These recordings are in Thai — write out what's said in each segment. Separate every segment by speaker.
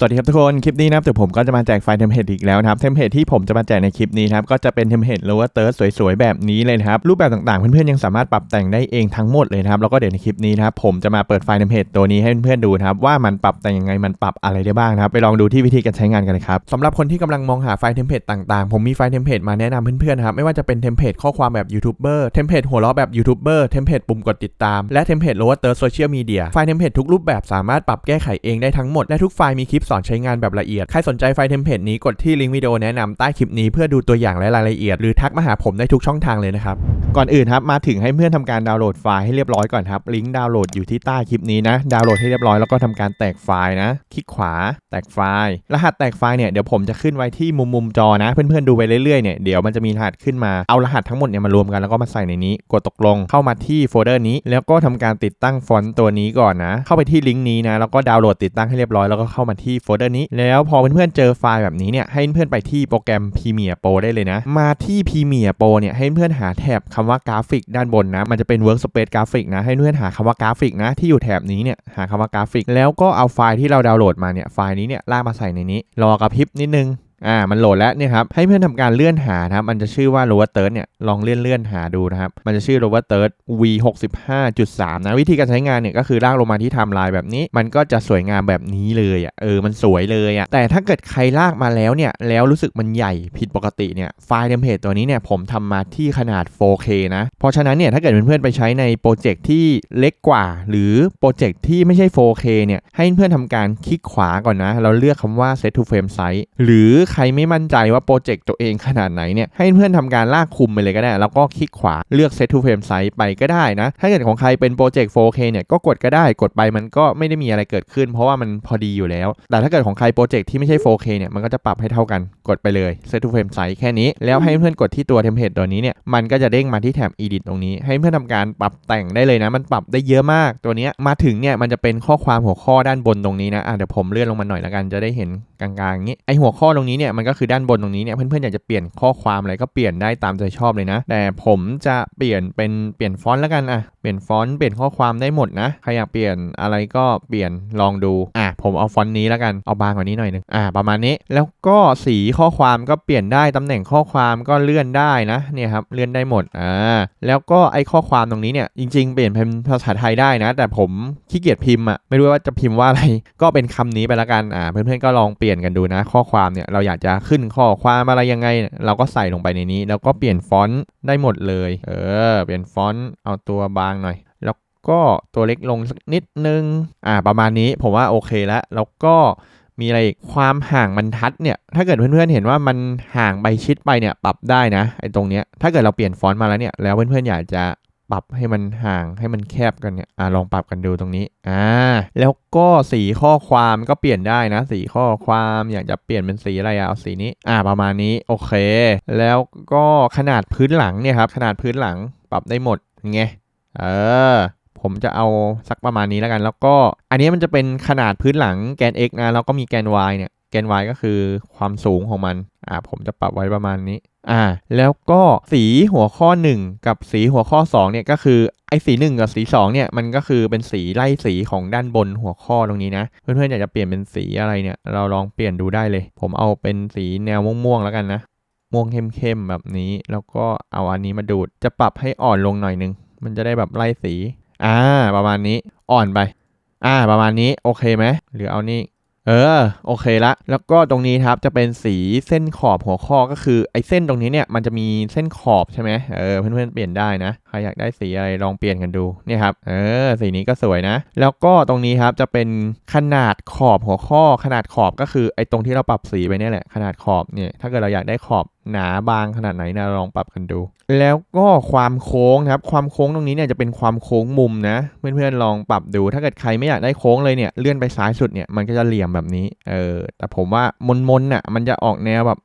Speaker 1: สวัสดีครับทุกคน คลิปนี้นะครับเดี๋ยวผมก็จะมาแจกไฟล์เทมเพลตอีกแล้วนะครับ เทมเพลตที่ผมจะมาแจกในคลิปนี้ครับ ก็จะเป็นเทมเพลตหรือว่าเติร์สวยๆ แบบนี้เลยนะครับ รูปแบบต่างๆ เพื่อนๆ ยังสามารถปรับแต่งได้เองทั้งหมดเลยนะครับ แล้วก็เดี๋ยวในคลิปนี้นะครับ ผมจะมาเปิดไฟล์เทมเพลตตัวนี้ให้เพื่อนๆ ดูนะครับ ว่ามันปรับแต่งยังไง มันปรับอะไรได้บ้างนะครับ ไปลองดูที่วิธีการใช้งานกันเลยครับสำหรับคนที่กำลังมองหาไฟล์เทมเพลตต่างๆ ผมมีไฟล์เทมเพลตมาแนะนำเพื่อนๆ ครับ ไม่ว่าจะเป็นเทมเพลตข้อความแบบยูทูบเบอร์ เทมเพลตหัวเราะแบบยูทูบเบอร์ เทมเพลตปุ่มกดติดตาม และเทมเพลตหรือว่าเติร์โซเชียลมีเดียไฟล์เทมเพลตทุกรูปแบบสามารถปรับแก้ไขเองได้ทั้งหมดและทุกไฟล์มีคลิปสอนใช้งานแบบละเอียด ใครสนใจไฟล์เทมเพลตนี้กดที่ลิงก์วิดีโอแนะนำใต้คลิปนี้เพื่อดูตัวอย่างและรายละเอียดหรือทักมาหาผมได้ทุกช่องทางเลยนะครับ ก่อนอื่นครับมาถึงให้เพื่อนทำการดาวน์โหลดไฟล์ให้เรียบร้อยก่อนครับลิงก์ดาวน์โหลดอยู่ที่ใต้คลิปนี้นะดาวน์โหลดให้เรียบร้อยแล้วก็ทำการแตกไฟล์นะคลิกขวาแตกไฟล์ รหัสแตกไฟล์เนี่ยเดี๋ยวผมจะขึ้นไว้ที่มุมมุมจอนะ เพื่อนๆดูไปเรื่อยๆเนี่ยเดี๋ยวมันจะมีรหัสขึ้นมาเอารหัสทั้งหมดเนี่ยมารวมกันแล้วก็มาใส่ในนี้ กดตกลงเข้ามาที่โฟลเดอร์นี้ แล้วก็ทำการติดตั้งฟอนต์ตัวนี้ก่อนนะ เข้าไปที่ลิงก์นี้นะแล้วก็ดาวน์โหลดติดตั้งให้เรียบร้อยแล้วก็เข้ามาที่โฟลเดอร์นี้ แล้วพอเพื่อนๆเจอไฟล์แบบนี้เนี่ยให้เพื่อนๆไปที่โปรแกรม Premiere Pro ได้เลยนะ มาที่ Premiere Pro เนี่ยให้เพื่อนหาแถบคำว่ากราฟิกด้านบนนะ มันจะเป็น Workspace กราฟิกนะให้เพื่อนหาคำว่ากราฟิกนะที่อยู่แถบนี้เนี่ยหาคำว่ากราฟิก แล้วก็เอาไฟล์ที่เราดาวน์โหลดมาเนี่ยไฟล์นี้เนี่ยลากมาใส่ในนี้ รอกระพริบนิดนึง อ่ามันโหลดแล้วเนี่ยครับให้เพื่อนทำการเลื่อนหานะครับมันจะชื่อว่า Lower Third เนี่ยลองเลื่อนเลื่อนหาดูนะครับมันจะชื่อ Lower Third V 65.3นะวิธีการใช้งานเนี่ยก็คือลากลงมาที่ไทม์ไลน์แบบนี้ มันก็จะสวยงามแบบนี้เลยอะเออมันสวยเลยอะแต่ถ้าเกิดใครลากมาแล้วเนี่ยแล้วรู้สึกมันใหญ่ผิดปกติเนี่ยไฟล์เทมเพลตตัวนี้เนี่ยผมทำมาที่ขนาด 4K นะเพราะฉะนั้นเนี่ยถ้าเกิดเพื่อนๆไปใช้ในโปรเจกต์ที่เล็กกว่า หรือโปรเจกต์ที่ไม่ใช่ 4K เนี่ยให้เพื่อนทำการคลิกขวาก่อนนะ เราเลือกคำว่า set to frame size หรือใครไม่มั่นใจว่าโปรเจกต์ตัวเองขนาดไหนเนี่ยให้เพื่อนทำการลากคุมไปเลยก็ได้ แล้วก็คลิกขวาเลือก set to frame size ไปก็ได้นะ ถ้าเกิดของใครเป็นโปรเจกต์ 4K เนี่ยก็กดก็ได้กดไปมันก็ไม่ได้มีอะไรเกิดขึ้น เพราะว่ามันพอดีอยู่แล้ว แต่ถ้าเกิดของใครโปรเจกต์ที่ไม่ใช่ 4K เนี่ยมันก็จะปรับให้เท่ากันกดไปเลย set to frame size แค่นี้ แล้วให้เพื่อนกดที่ตัวเทมเพลตตัวนี้เนี่ยมันก็จะเด้งมาที่แถบ edit ตรงนี้ ให้เพื่อนทำการปรับแต่งได้เลยนะ มันปรับได้เยอะมากตัวนี้มาถึงเนี่ยมันจะเป็นข้อความหัวข้อด้านบนตรงนี้นะอะเดี๋ยวผมเลื่อนลงมาหน่อยละกันจะได้เห็นกลางๆงนี้ไอหัวข้อตรงนี้เนี่ยมันก็คือด้านบนตรงนี้เนี่ยเพื่อนๆอยากจะเปลี่ยนข้อความอะไรก็เปลี่ยนได้ตามใจชอบเลยนะ แต่ผมจะเปลี่ยนเป็นเปลี่ยนฟอนต์แล้วกันอะเปลี่ยนฟอนต์เปลี่ยนข้อความได้หมดนะใครอยากเปลี่ยนอะไรก็เปลี่ยนลองดูอะผมเอาฟอนต์นี้แล้วกันเอาบางกว่านี้หน่อยหนึงอะประมาณนี้แล้วก็สีข้อความก็เปลี่ยนได้ตำแหน่งข้อความก็เลื่อนได้นะเนี่ยครับเลื่อนได้หมดอ่าแล้วก็ไอข้อความตรงนี้เนี่ยจริง ๆ เปลี่ยนเป็นภาษาไทยได้นะ แต่ผมขี้เกียจพิมพ์อะไม่รู้ว่าจะพิมพ์ว่าอะไรก็เป็นคำนี้ไปละกันอ่าเพื่อนๆก็ลองเปลี่ยนกันดูนะ ข้อความเนี่ยเราอยากจะขึ้นข้อความอะไรยังไง เราก็ใส่ลงไปในนี้ แล้วก็เปลี่ยนฟอนต์ได้หมดเลย เออ เปลี่ยนฟอนต์เอาตัวบางหน่อย แล้วก็ตัวเล็กลงสักนิดนึง อ่า ประมาณนี้ผมว่าโอเคแล้ว แล้วก็มีอะไรอีกความห่างบรรทัดเนี่ย ถ้าเกิดเพื่อนๆเห็นว่ามันห่างไปชิดไปเนี่ยปรับได้นะไอ้ตรงเนี้ย ถ้าเกิดเราเปลี่ยนฟอนต์มาแล้วเนี่ย แล้วเพื่อนๆอยากจะ ปรับให้มันห่างให้มันแคบกันเนี่ยอ่าลองปรับกันดูตรงนี้อ่าแล้วก็สีข้อความก็เปลี่ยนได้นะ สีข้อความอยากจะเปลี่ยนเป็นสีอะไรอะเอาสีนี้อ่าประมาณนี้โอเค แล้วก็ขนาดพื้นหลังเนี่ยครับขนาดพื้นหลังปรับได้หมดไงเออผมจะเอาสักประมาณนี้แล้วกัน แล้วก็อันนี้มันจะเป็นขนาดพื้นหลังแกน x นะแล้วก็มีแกน y เนี่ยแกน y ก็คือความสูงของมันอ่าผมจะปรับไว้ประมาณนี้ อ่าแล้วก็สีหัวข้อ 1 กับสีหัวข้อ2เนี่ยก็คือไอ้สี1กับสี2เนี่ยมันก็คือเป็นสีไล่สีของด้านบนหัวข้อตรงนี้นะ เพื่อนๆอยากจะเปลี่ยนเป็นสีอะไรเนี่ยเราลองเปลี่ยนดูได้เลย ผมเอาเป็นสีแนวม่วงๆแล้วกันนะ ม่วงเข้มๆแบบนี้ แล้วก็เอาอันนี้มาดูดจะปรับให้อ่อนลงหน่อยนึง มันจะได้แบบไล่สี อ่า ประมาณนี้อ่อนไป อ่า ประมาณนี้โอเคไหมหรือเอานี่ เออโอเคละ แล้วก็ตรงนี้ครับจะเป็นสีเส้นขอบหัวข้อก็คือไอ้เส้นตรงนี้เนี่ยมันจะมีเส้นขอบใช่ไหมเออเพื่อนๆเปลี่ยนได้นะ รอยากได้สีอะไรลองเปลี่ยนกันดูนี่ครับเออสีนี้ก็สวยนะ แล้วก็ตรงนี้ครับจะเป็นขนาดขอบหัวข้อขนาดขอบก็คือไอ้ตรงที่เราปรับสีไปเนี่ยแหละขนาดขอบเนี่ยถ้าเกิดเราอยากได้ขอบหนาบางขนาดไหนนะลองปรับกันดู แล้วก็ความโค้งนะครับความโค้งตรงนี้เนี่ยจะเป็นความโค้งมุมนะ เพื่อนๆลองปรับดู ถ้าเกิดใครไม่อยากได้โค้งเลยเนี่ยเลื่อนไปซ้ายสุดเนี่ยมันก็จะเหลี่ยมแบบนี้เออแต่ผมว่ามนๆน่ะมันจะออกแนวแบบ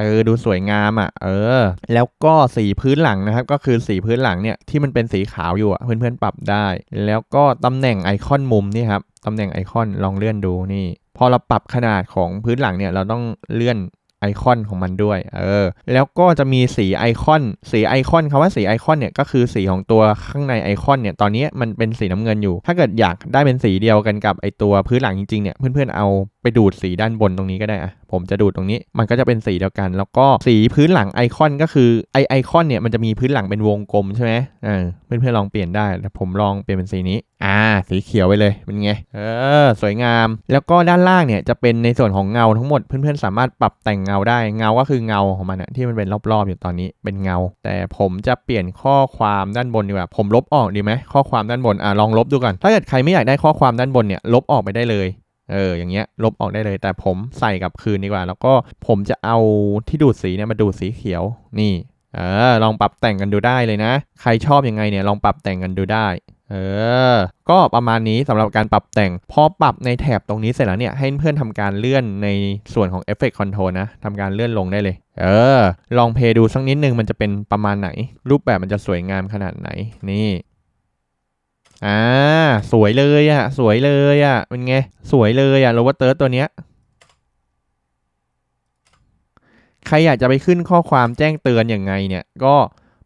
Speaker 1: เออดูสวยงามอะ เออ แล้วก็สีพื้นหลังนะครับ ก็คือสีพื้นหลังเนี่ยที่มันเป็นสีขาวอยู่อะเพื่อนๆปรับได้ แล้วก็ตำแหน่งไอคอนมุมนี่ครับตำแหน่งไอคอนลองเลื่อนดูนี่ พอเราปรับขนาดของพื้นหลังเนี่ยเราต้องเลื่อนไอคอนของมันด้วย เออ แล้วก็จะมีสีไอคอน สีไอคอนคำว่าสีไอคอนเนี่ยก็คือสีของตัวข้างในไอคอนเนี่ย ตอนนี้มันเป็นสีน้ำเงินอยู่ ถ้าเกิดอยากได้เป็นสีเดียวกันกับไอตัวพื้นหลังจริงๆเนี่ย เพื่อนๆเอาไปดูดสีด้านบนตรงนี้ก็ได้อะผมจะดูดตรงนี้ มันก็จะเป็นสีเดียวกัน แล้วก็สีพื้นหลังไอคอนก็คือไอไอคอนเนี่ยมันจะมีพื้นหลังเป็นวงกลมใช่ไหมเออเพื่อนๆลองเปลี่ยนได้แต่ผมลองเปลี่ยนเป็นสีนี้ อ่า สีเขียวไปเลยเป็นไง เออ สวยงาม แล้วก็ด้านล่างเนี่ยจะเป็นในส่วนของเงาทั้งหมด เพื่อนๆสามารถปรับแต่งเงาได้ เงาก็คือเงาของมันอะที่มันเป็นรอบๆอยู่ตอนนี้เป็นเงา แต่ผมจะเปลี่ยนข้อความด้านบนดีกว่า ผมลบออกดีไหมข้อความด้านบน อะลองลบดูก่อน ถ้าเกิดใครไม่อยากได้ข้อความด้านบนเนี่ยลบออกไปได้เลย เอออย่างเงี้ยลบออกได้เลย แต่ผมใส่กับคืนดีกว่า แล้วก็ผมจะเอาที่ดูดสีเนี่ยมาดูดสีเขียวนี่เออลองปรับแต่งกันดูได้เลยนะ ใครชอบยังไงเนี่ยลองปรับแต่งกันดูได้เออ ก็ประมาณนี้สำหรับการปรับแต่ง พอปรับในแถบตรงนี้เสร็จแล้วเนี่ยให้เพื่อนทำการเลื่อนในส่วนของ Effect Control นะทำการเลื่อนลงได้เลย เออ ลองเพย์ดูสักนิดนึงมันจะเป็นประมาณไหน รูปแบบมันจะสวยงามขนาดไหน นี่ อ่า สวยเลยอะสวยเลยอะเป็นไง สวยเลยอะโรเวอร์เติร์ตัวเนี้ย ใครอยากจะไปขึ้นข้อความแจ้งเตือนอยังไงเนี่ย ก็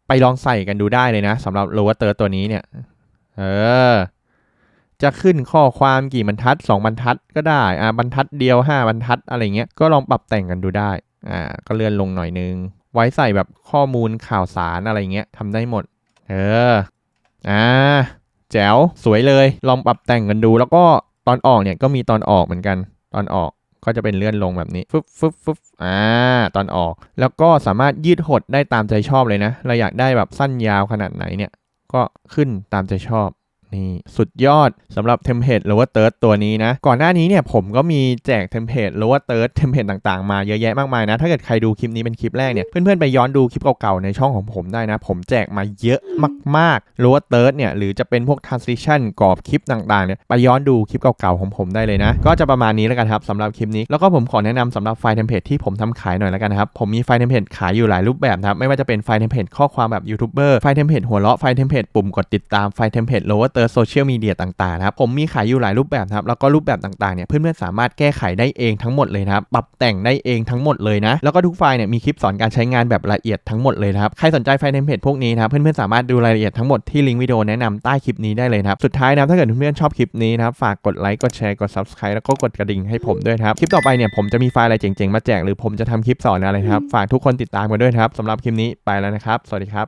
Speaker 1: ไปลองใส่กันดูได้เลยนะสำหรับโรเวอร์เติร์ตัวนี้เนี่ย เออ จะขึ้นข้อความกี่บรรทัดสองบรรทัดก็ได้ อ่าบรรทัดเดียวห้าบรรทัดอะไรเงี้ย ก็ลองปรับแต่งกันดูได้ อ่า ก็เลื่อนลงหน่อยนึง ไว้ใส่แบบข้อมูลข่าวสารอะไรเงี้ยทำได้หมด เออ อ่า แจ๋วสวยเลย ลองปรับแต่งกันดู แล้วก็ตอนออกเนี่ยก็มีตอนออกเหมือนกัน ตอนออกก็จะเป็นเลื่อนลงแบบนี้ฟึบฟึบฟึบอ่า ตอนออก แล้วก็สามารถยืดหดได้ตามใจชอบเลยนะ เราอยากได้แบบสั้นยาวขนาดไหนเนี่ย ก็ขึ้นตามใจชอบ นี่สุดยอดสำหรับเทมเพลตหรือว่าเติร์ดตัวนี้นะ ก่อนหน้านี้เนี่ยผมก็มีแจกเทมเพลตหรือว่าเติร์ดเทมเพลตต่างๆมาเยอะแยะมากมายนะ ถ้าเกิดใครดูคลิปนี้เป็นคลิปแรกเนี่ย เพื่อนๆ ไปย้อนดูคลิปเก่าๆ ในช่องของผมได้นะ ผมแจกมาเยอะมากๆหรือว่าเติร์ดเนี่ย หรือจะเป็นพวก transition กรอบคลิปต่างๆเนี่ยไปย้อนดูคลิปเก่าๆของผมได้เลยนะ ก็จะประมาณนี้แล้วกันครับสำหรับคลิปนี้แล้วก็ผมขอแนะนำสำหรับไฟล์เทมเพลตที่ผมทำขายหน่อยแล้วกันครับผมมีไฟล์เทมเพลตขายอยู่หลายรูปแบบนะครับไม่ว่าจะเป็นไฟล์เทมเพลตข้อความแบบยูทูบเบอร์ไฟล์เทมเพลตหัวเราะไฟล์เทมเพลตปุ่มกดติดตามไฟล์เทมเพลตโลวเตอร์โซเชียลมีเดียต่างๆนะครับผมมีขายอยู่หลายรูปแบบครับแล้วก็รูปแบบต่างๆเนี่ยเพื่อนๆสามารถแก้ไขได้เองทั้งหมดเลยนะครับปรับแต่งได้เองทั้งหมดเลยนะแล้วก็ทุกไฟล์เนี่ยมีคลิปสอนการใช้งานแบบละเอียดทั้งหมดเลยนะครับใครสนใจไฟล์เทมเพลตพวกนี้นะครับเพื่อนๆสามารถดูรายละเอียดทั้งหมดที่ลิงก์วิดีโอแนะนำใต้คลิปนี้ได้เลยนะครับสุดท้ายนะถ้าเกิดเพื่อนๆชอบคลิปนี้นะครับฝากกดไลค์กดแชร์กด subscribe แล้วก็กดกระดิ่งให้ผมด้วยครับคลิปต่อไปเนี่ยผมจะมีไฟล์อะไรเจ๋งๆมาแจกหรือผมจะทำคลิปสอนอะไรครับฝากทุกคนติดตามกันด้วยครับสำหรับคลิปนี้ไปแล้วนะครับ สวัสดีครับ